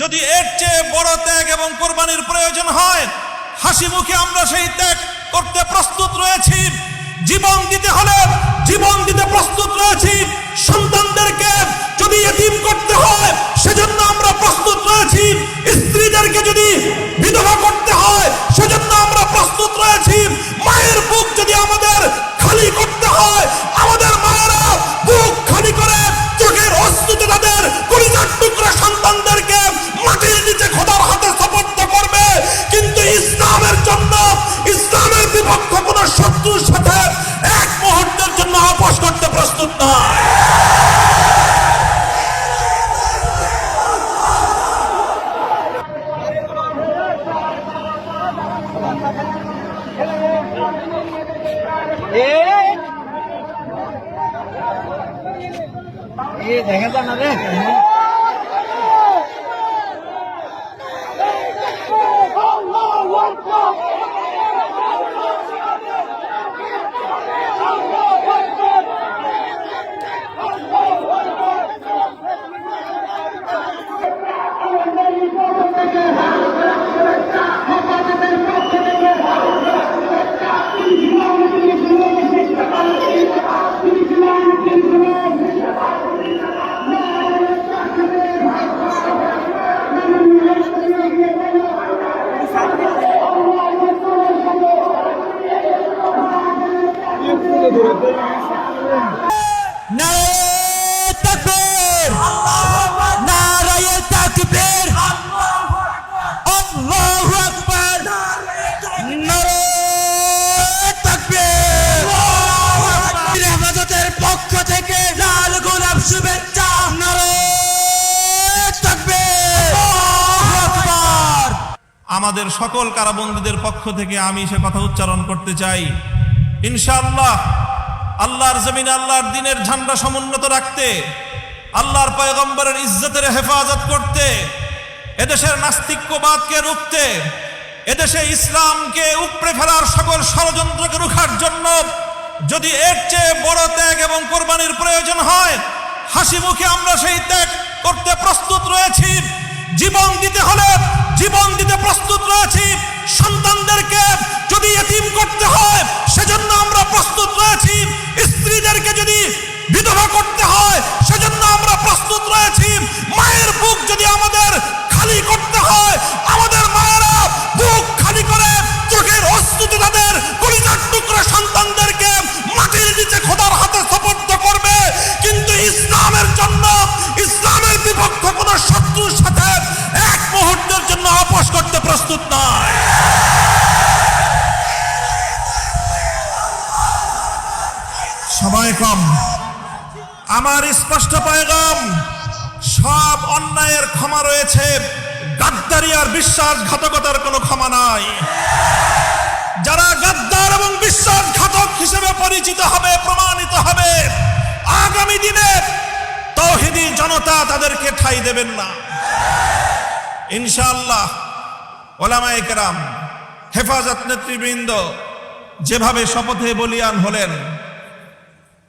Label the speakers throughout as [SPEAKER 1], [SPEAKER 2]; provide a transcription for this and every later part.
[SPEAKER 1] যদি এর চেয়ে বড় ত্যাগ এবং কোরবানির প্রয়োজন হয়, হাসি মুখে আমরা সেই ত্যাগ করতে প্রস্তুত রয়েছি। জীবন দিতে হলে জীবন দিতে প্রস্তুত রয়েছি। সন্তানদেরকে যদি এতিম করতে হয়, সেজন্য আমরা প্রস্তুত রয়েছি। স্ত্রীদেরকে যদি বিধবা করতে হয় সেজন্য
[SPEAKER 2] এ দেখা যায় না রে
[SPEAKER 1] আমাদের সকল কারাবন্দীদের পক্ষ থেকে আমি সে কথা উচ্চারণ করতে চাই। ইনশাআল্লাহ, আল্লাহর জমিন আল্লাহর দিনের ঝান্ডা সমুন্নত রাখতে, আল্লাহর পয়গম্বরের ইজ্জতের হেফাজত করতে, এদেশের নাস্তিক্যবাদকে রুখতে, এদেশে ইসলামকে উপড়ে ফেলার সকল ষড়যন্ত্রকে রুখার জন্য যদি এর চেয়ে বড় ত্যাগ এবং কোরবানির প্রয়োজন হয়, হাসি মুখে আমরা সেই ত্যাগ করতে প্রস্তুত রয়েছি। জীবন দিতে হলে, জীবন দিতে প্রস্তুত রয়েছি। সন্তানদেরকে যদি এতিম করতে হয়, সেজন্য আমরা প্রস্তুত রয়েছি। স্ত্রীদেরকে যদি বিধবা করতে হয়, সেজন্য আমরা প্রস্তুত রয়েছি। মায়ের বুক যদি আমাদের খালি করতে হয় সময় কম। আমার স্পষ্ট পয়গাম, সব অন্যায়ের ক্ষমা রয়েছে। গাদ্দারি আর বিশ্বাসঘাতকতার কোনো ক্ষমা নাই। যারা গাদ্দার এবং বিশ্বাসঘাতক হিসেবে পরিচিত হবে, প্রমাণিত হবে, আগামী দিনে তৌহিদি জনতা তাদেরকে ঠাই দেবেন না। ইনশাআল্লাহ, ওলামায়ে কেরাম, হেফাজত নেতৃবৃন্দ যেভাবে শপথে বলিয়ান হলেন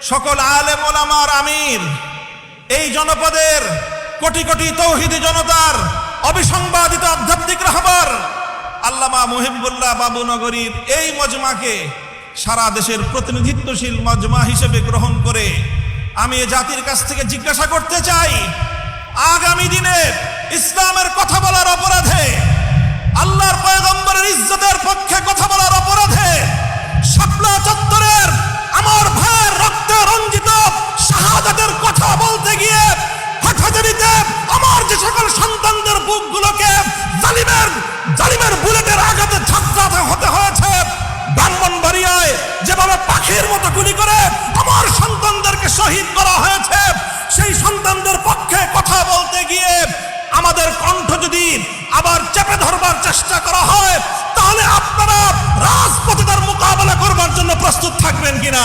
[SPEAKER 1] সকল আলেম ওলামার আমির, এই জনপদের কোটি কোটি তৌহিদি জনতার অবিসংবাদিত আধ্যাত্মিক রাহবার আল্লামা মুহিবুল্লাহ বাবু নগরীর এই মজমাকে সারা দেশের প্রতিনিধিত্বশীল মজমা হিসেবে গ্রহণ করে আমি এ জাতির কাছ থেকে জিজ্ঞাসা করতে চাই, আগামী দিনে ইসলামের কথা বলার অপরাধে আল্লাহর পয়গম্বরের ইজ্জতের পক্ষে কথা গিয়ে হাটাজারিতে আমার যে সকল সন্তানদের বুকগুলোকে জালিমের জালিমের বুলেটের আঘাতে ঝাঁকড়াতে হতে হয়েছে, ব্রাহ্মণবাড়িয়ায় যেভাবে পাখির মতো গুলি করে আমার সন্তানদেরকে শহীদ করা হয়েছে, সেই সন্তানদের পক্ষে কথা বলতে গিয়ে আমাদের কণ্ঠ যদি আবার চেপে ধরবার চেষ্টা করা হয়, তাহলে আপনারা রাজপথে তার মোকাবেলা করবার জন্য প্রস্তুত থাকবেন কিনা?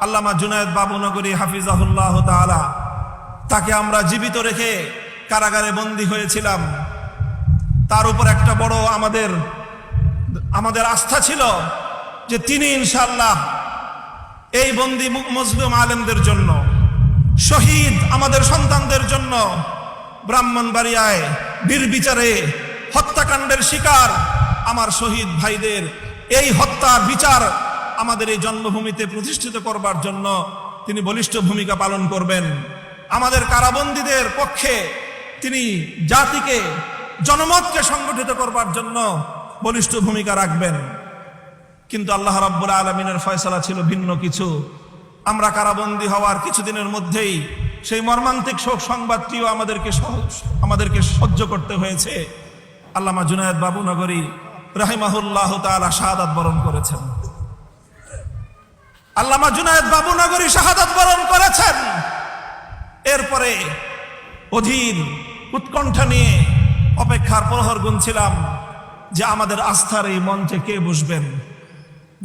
[SPEAKER 1] আল্লামা জুনায়দ বাবুনগরী হাফিজাহুল্লাহ তাআলা, তাকে আমরা জীবিত রেখে কারাগারে বন্দী হয়েছিলাম। তার উপর একটা বড় আমাদের আমাদের আস্থা ছিল যে তিনি ইনশাল্লাহ এই বন্দি মু- মজলুম আলেমদের জন্য, শহীদ আমাদের সন্তানদের জন্য ব্রাহ্মণবাড়িয়ায় বীর বিচারে হত্যাকাণ্ডের শিকার আমার শহীদ ভাইদের এই হত্যার বিচার আমাদের এই জন্মভূমিতে প্রতিষ্ঠিত করবার জন্য তিনি বলিষ্ঠ ভূমিকা পালন করবেন। আমাদের কারাবন্দীদের পক্ষে তিনি জাতিকে, জনমতকে সংগঠিত করবার জন্য বলিষ্ঠ ভূমিকা রাখবেন। কিন্তু আল্লাহ রাব্বুল আলমিনের ফয়সালা ছিল ভিন্ন কিছু। আমরা কারাবন্দী হওয়ার কিছুদিনের মধ্যেই সেই মর্মান্তিক শোক সংবাদটিও আমাদেরকে আমাদেরকে সহ্য করতে হয়েছে। আল্লামা জুনায়দ বাবুনগরী রাহিমাহুল্লাহ তাআলা শাহাদাত বরণ করেছেন। আল্লামা জুনায়দ বাবুনগরী শাহাদাত বরণ করেছেন। এরপরে অধীর উৎকণ্ঠা নিয়ে অপেক্ষার প্রহর গুনছিলাম যে আমাদের আস্থার এই মঞ্চে কে বসবেন।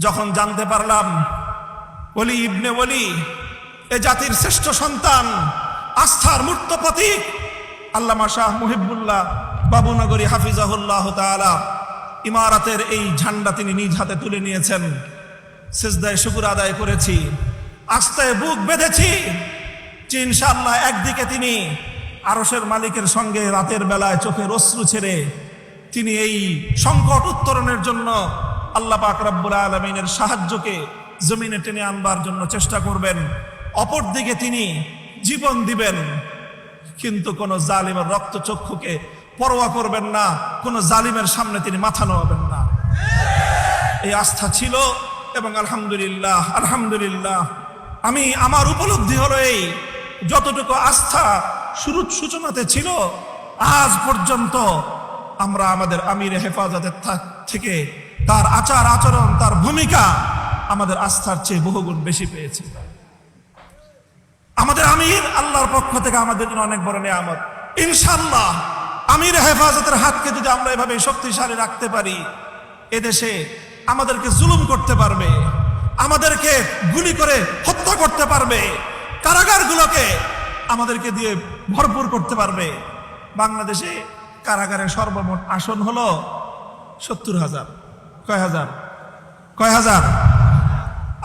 [SPEAKER 1] যখন জানতে পারলাম অলি ইবনে ওলি, এ জাতির শ্রেষ্ঠ সন্তান, আস্থার মূর্ত প্রতীক, আল্লামা শাহ মুহিবুল্লাহ বাবুনগরী হাফিজাহুল্লাহ তাআলা, ইমারাতের এই ঝান্ডা তিনি নিজ হাতে তুলে নিয়েছেন। সেজদায় শুকুর আদায় করেছি, আস্তায় বুক বেঁধেছি। যে ইনশাআল্লাহ একদিকে তিনি আরসের মালিকের সঙ্গে রাতের বেলায় চোখের অশ্রু ছেড়ে তিনি এই সংকট উত্তরণের জন্য আল্লাহ পাক রব্বুল আলমিনের সাহায্যকে জমিনে টেনে আনবার জন্য চেষ্টা করবেন। অপরদিকে তিনি জীবন দিবেন, কিন্তু কোন জালিমের রক্তচক্ষুকে পরোয়া করবেন না, কোন জালিমের সামনে তিনি মাথা নোয়াবেন না। এই আস্থা ছিল এবং আলহামদুলিল্লাহ আলহামদুলিল্লাহ। আমি আমার উপলব্ধি হলো এই, যতটুকু আস্থা শুরু সূচনাতে ছিল, আজ পর্যন্ত আমরা আমাদের আমির হেফাজতের থেকে তার আচার আচরণ, তার ভূমিকা আমাদের আস্থার চেয়ে বহুগুণ বেশি পেয়েছি। আমাদের আমির আল্লাহর পক্ষ থেকে আমাদের জন্য অনেক বড় নিয়ামত। ইনশাল্লাহ আমির হেফাজতের হাতকে যদি আমরা এভাবে শক্তিশালী রাখতে পারি, এদেশে আমাদেরকে জুলুম করতে পারবে, আমাদেরকে গুলি করে হত্যা করতে পারবে, কারাগারগুলোকে আমাদেরকে দিয়ে ভরপুর করতে পারবে। বাংলাদেশে কারাগারের সর্বমোট আসন হলো সত্তর হাজার। কয় হাজার? কয় হাজার?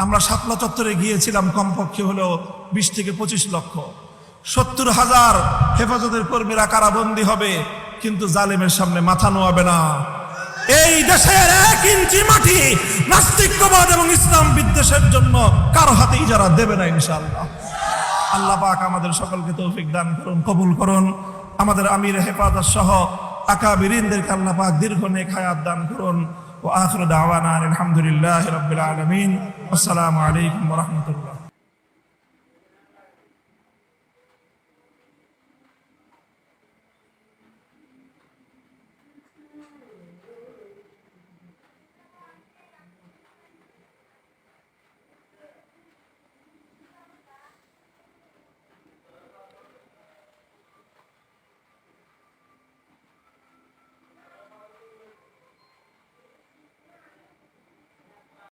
[SPEAKER 1] আমরা সাতলা চত্বরে গিয়েছিলাম, কমপক্ষে হলো বিশ থেকে পঁচিশ লক্ষ। সত্তর হাজার হেফাজতের কর্মীরা কারাবন্দী হবে, কিন্তু জালেমের সামনে মাথা নোয়াবে না। এই দেশের এক ইঞ্চি মাটি নাস্তিক্যবাদ এবং ইসলাম বিদ্বেষের জন্য কারও হাতে ইজারা দেবে না ইনশাল্লাহ আল্লাহ পাক আমাদের সকলকে তৌফিক দান করুন, কবুল করুন। আমাদের আমির হেফাজত সহ আকাবিরিনদেরকে আল্লাহ পাক দীর্ঘ নেক হায়াত দান করুন। ও আখির দাওয়ানা আলহামদুলিল্লাহ রাব্বিল আলামিন। আসসালামু আলাইকুম রাহমাতুল্লাহ।